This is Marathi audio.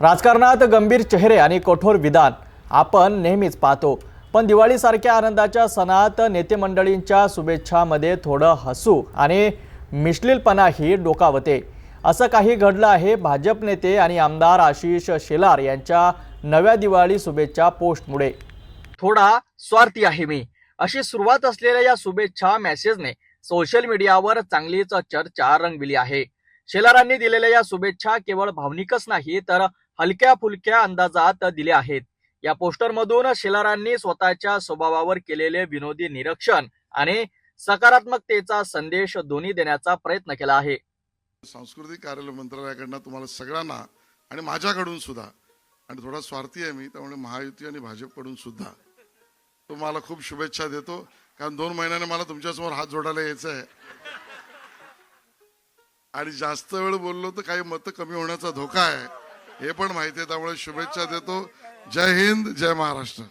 राजकारणात गंभीर चेहरे आणि कठोर विधान आपण नेहमीच पाहतो. पण दिवाळीसारख्या आनंदाच्या सणात नेतेमंडळींच्या शुभेच्छामध्ये थोडं हसू आणि मिश्लीलपणाही डोकावते. असं काही घडलं आहे. भाजप नेते आणि आमदार आशिष शेलार यांच्या नव्या दिवाळी शुभेच्छा पोस्टमुळे. थोडा स्वार्थी आहे मी. अशी सुरुवात असलेल्या या शुभेच्छा मेसेजने सोशल मीडियावर चांगलीच चर्चा रंगविली आहे. शेलारांनी दिलेल्या या शुभेच्छा केवळ भावनिकच नाही तर हलक्या फुलक्या अंदाजात दिल्या आहेत. या पोस्टरमधून शेलारांनी स्वतःच्या स्वभावावर केलेले विनोदी निरीक्षण आणि सकारात्मकतेचा संदेश दोन्ही देण्याचा प्रयत्न केला आहे. सांस्कृतिक कार्यालय मंत्रालयाकडनं तुम्हाला सगळ्यांना आणि माझ्याकडून सुद्धा आणि थोडा स्वार्थी आहे मी त्यामुळे महायुती आणि भाजपकडून सुद्धा तुम्हाला खूप शुभेच्छा देतो. कारण दोन महिन्याने मला तुमच्यासमोर हात जोडायला यायचं आहे आणि जास्त वेळ बोललो तर काही मतं कमी होण्याचा धोका आहे. हे पण माहिती आहे त्यामुळे शुभेच्छा देतो. जय हिंद जय महाराष्ट्र.